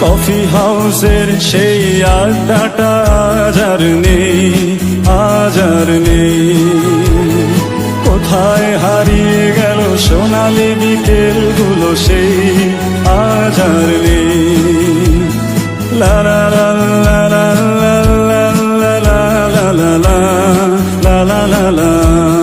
coffee হাউসের সেই আড্ডাটা আজার নেই আজার নেই কোথায় হারিয়ে গেল সোনালি বিকেলগুলো সেই আজার নেই লারা লালা লালা লালা লালা লালা